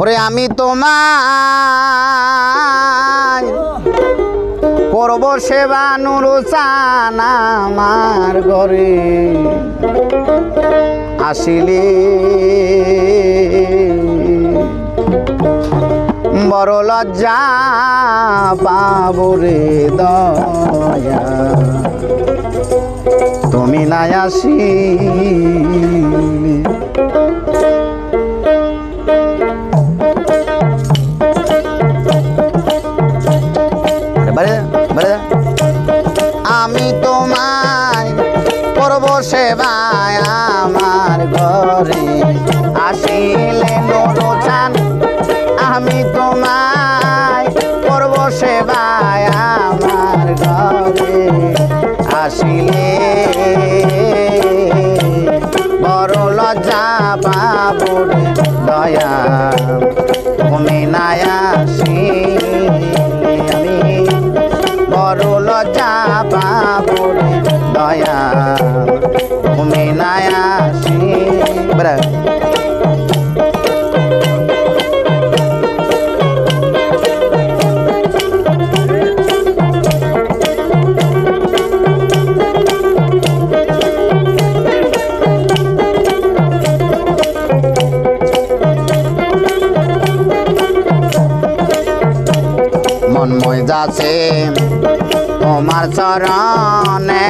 ওরে আমি তোমার করব সেবা নুরুচান আমার ঘরে। আসিলে বড় লজ্জা পাবরে দয়া। তুমি নাই আসিলে আমার ঘরে আসিলে নরচান আমি তোমায় করব সেবায় আমার ঘরে আসিলে। বড় লজ্জা পাবরে দয়া, তুমি আসিলে আমি। বড় লজ্জা পাবরে দয়া। যাচ্ছে তোমার চরণে।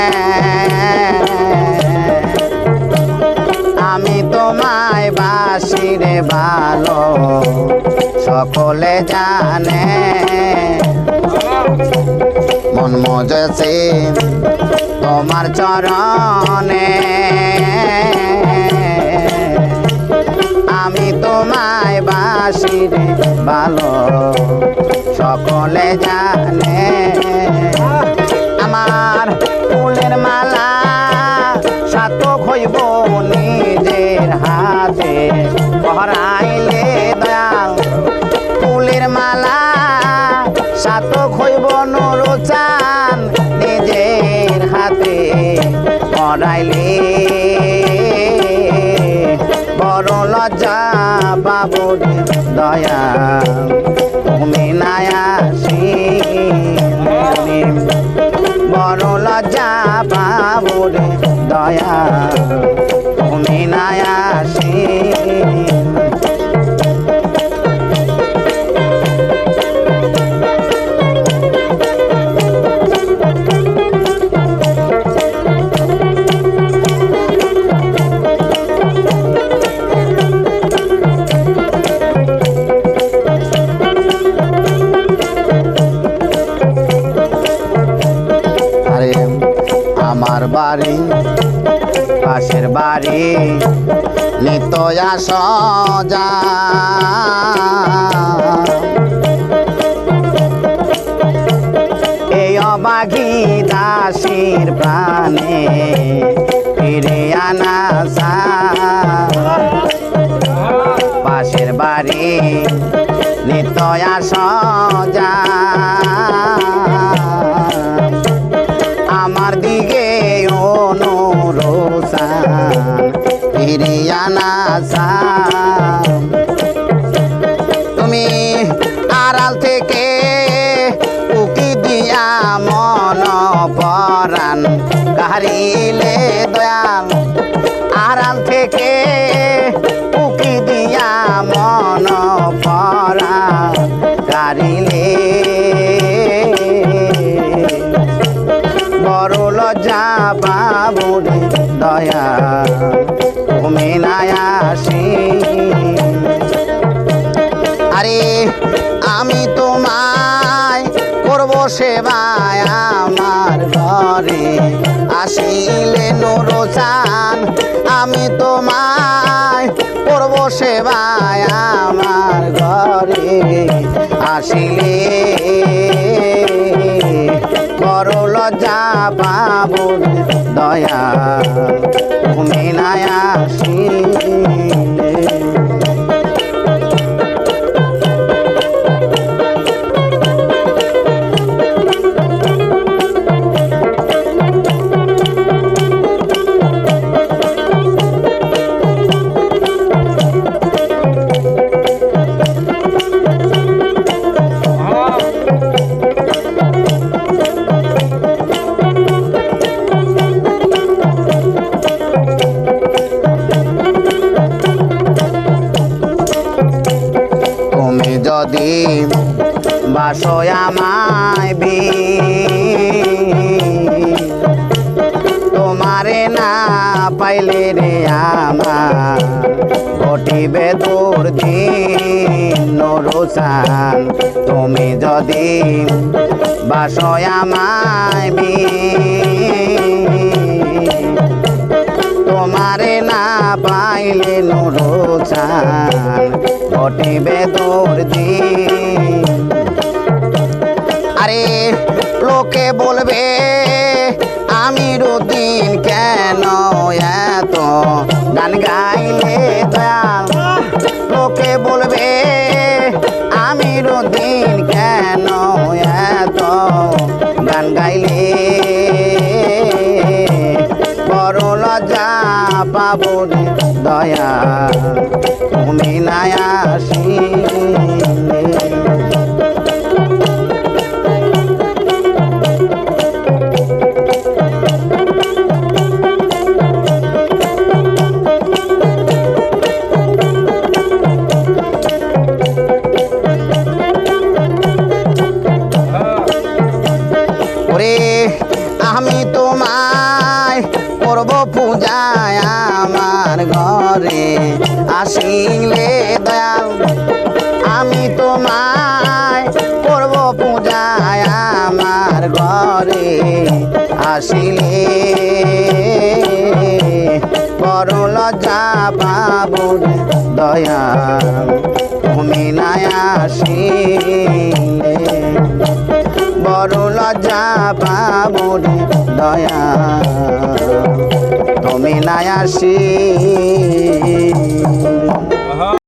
আমি তোমায় বাসি রে ভালো। সকলে জানে মন মজেছে তোমার চরণে। আমি তোমায় বাসি রে ভালো। সকলে জানে আমার বাবুর দয়া। তুমি আসিলে বড় লজ্জা বাবুর দয়া। তুমি নাই বাড়ি পাশের বাড়ি নিতয়া সজা এই অবাঘি দাসীর প্রাণে ফিরে আনা পাশের বাড়ি তুমি আড়াল থেকে উকি দিয়া মন পরাণ কাহারিলে সেবায় আমার ঘরে আসিলে নুরোচান আমি তোমায় করব সেবায় আমার ঘরে আসিলে। বড় লজ্জা বাবুর দয়া, তুমি নাই আসিলে। বাসয় আমায় বি তোমারে না পাইলে রে আমার, ঘটিবে তোর দিন নরসান। তুমি যদি বাসয় আমায় বি তোমারে না পাইলে নুরুচান ঘটিবে তোর দিন বলবে, আমি রুদিন কেন এত গান গাইলে দয়াল? লোকে বলবে, আমি রুদিন কেন এত গান গাইলে? বড় লজ্জা পাবো দয়া তুমি নাই আসিলে বড় লজ্জা দয়া তুমি নাই আসিলে। বড় দয়া তুমি নাই আসি